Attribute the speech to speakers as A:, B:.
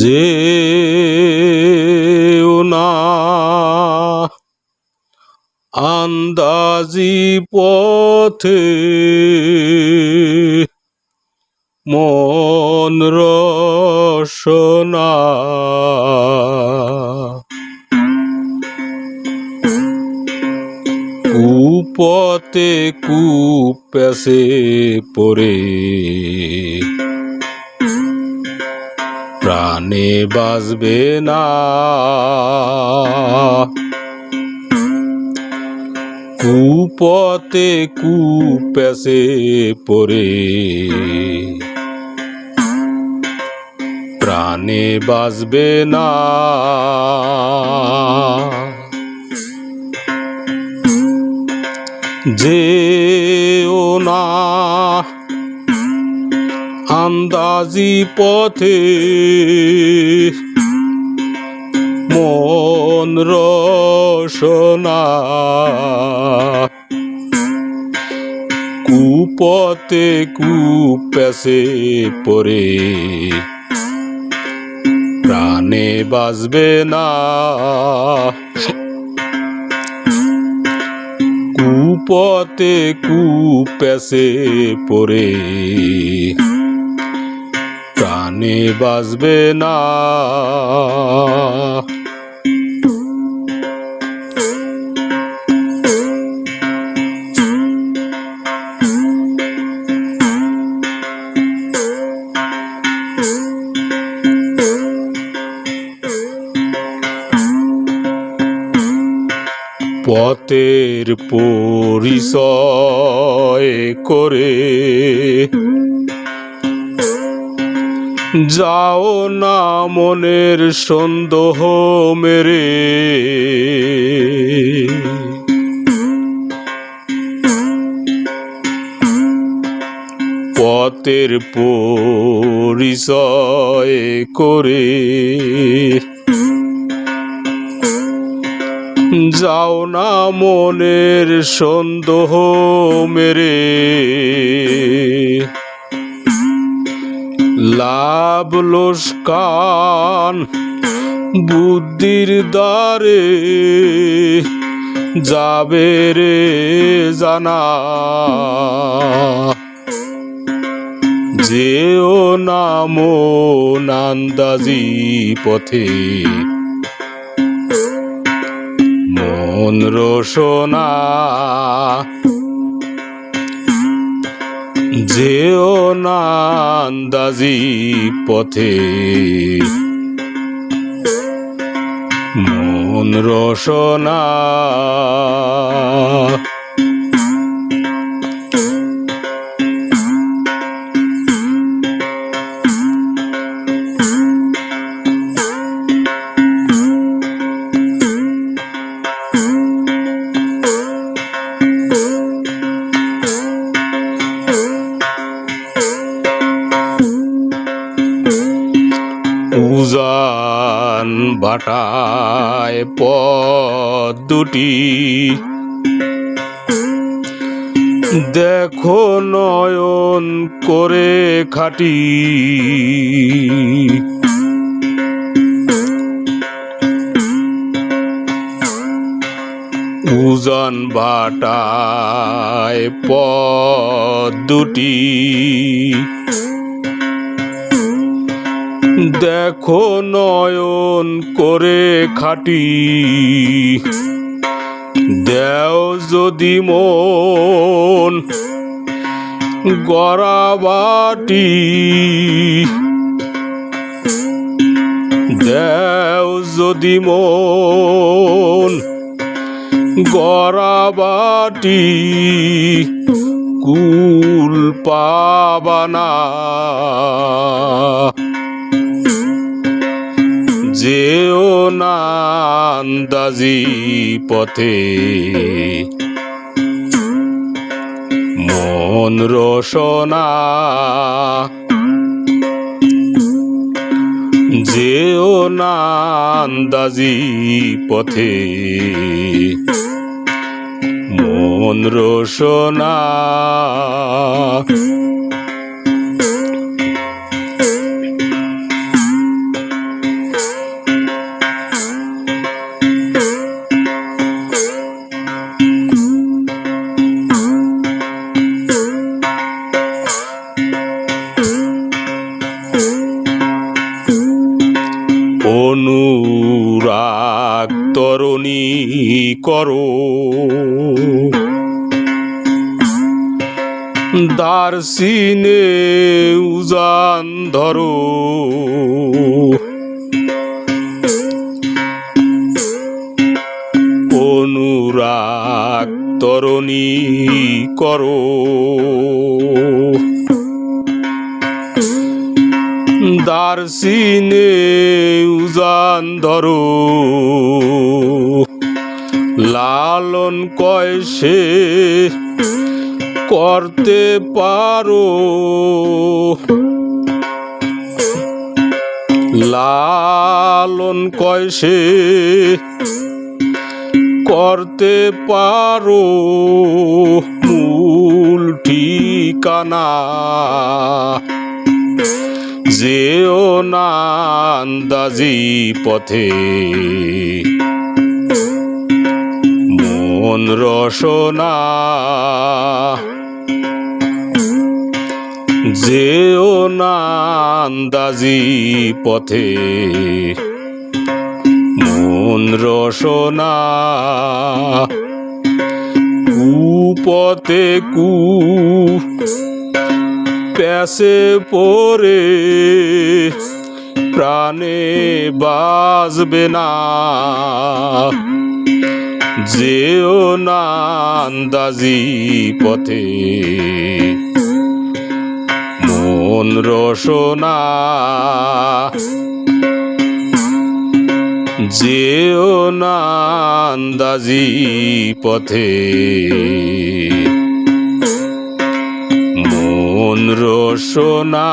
A: যে আন্দাজি পথে মন রসনা। কুপতে কুপেসে পড়ে প্রাণে বাজবে না। কুপতে কুপেসে পরে প্রাণে বাজবে না। যেও আন্দাজি পথে মন রসনা। কুপতে কুপেসে পরে প্রাণে বাজবে না। কুপতে কুপেসে পড়ে প্রাণে বাজবে না। পথের পরিচয় করে যাও না মনের সন্দেহ মেরে। পথের পরিচয় করে। যাও না মনের সন্দেহ মেরে। লাভ লোসকান বুদ্ধির দ্বারে যাবে রে জানা। যেও নাম নান্দাজি পথে মন রোশনা যেও নান্দাজি পথে। মন রোশনা পথ দুটি। দেখো নয়ন করে খাটি। উজন বাটায় পথ দুটি। দেখো নয়ন করে খাটি। দেও যদি মন গড়াবাটি দেও যদি মন গড়াবাটি কুল পাবানা। যেও নান্দাজি পথে। মন রসনা যেও নান্দাজি পথে। মন রসনা করো। দার্সিনে উজান ধরো। অনুরাগ তরণী করো। দার্সিনে উজান ধরো। লালন কয়সে করতে পারো। লালন কয়সে করতে পারো। মূল ঠিকানা যেও না আন্দাজি পথে। মন রসনা। যেও না আন্দাজি পথে মন রসনা। কুপথে কু প্যাসে পরে প্রাণে বাজবে না। যেও না আন্দাজি পথে। মন রসনা। যেও না আন্দাজি পথে। মন রসনা।